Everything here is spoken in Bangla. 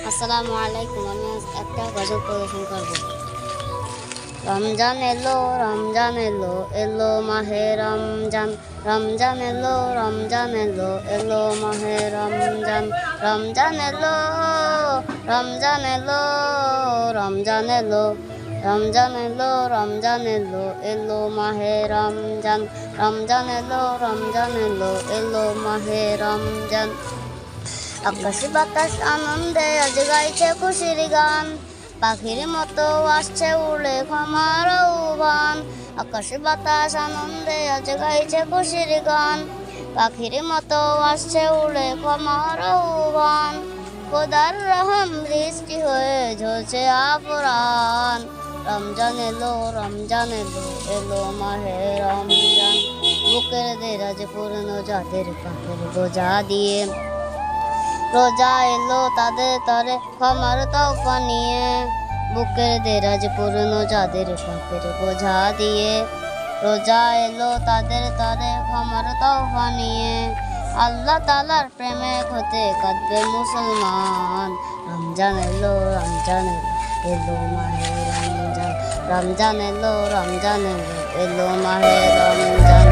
আসসালামু আলাইকুম আমি একটা গজল প্রদর্শন করব রমজান এলো রমজান এলো এলো মাহে রমজান রমজান এলো রমজান এলো এলো মাহে রমজান রমজান এলো রমজান এলো রমজান এলো রমজান এলো রমজান এলো এলো মাহে রমজান রমজান এলো রমজান এলো এলো মাহে রমজান আকাশে বাতাস, আনন্দে আজ গাইছে খুশির গান। পাখির মতো আসছে উড়ে ক্ষমার আহ্বান আকাশে বাতাস, আনন্দে আজ গাইছে খুশির গান। পাখির মতো আসছে উড়ে ক্ষমার আহ্বান খোদার রহম বৃষ্টি হয়ে ঝরছে আপরান রমজান এলো রমজান এলো এলো মাহে রমজান। বুকের দেরাজ পুরনো যাদের পাখির বোঝা দিয়ে। রোজা এলো তাদের তরে, ক্ষমার তওফা নিয়ে। বুকের দেরাজ পুরনো যাদের পাপের বোঝা দিয়ে। রোজা এলো তাদের তরে, ক্ষমার তওফা নিয়ে। আল্লাহ তালার প্রেমে হতে কাঁদবে মুসলমান। রমজান এলো রমজান এলো এলো, মাহে রমজান। রমজান এলো রমজান এলো এলো মাহে রমজান।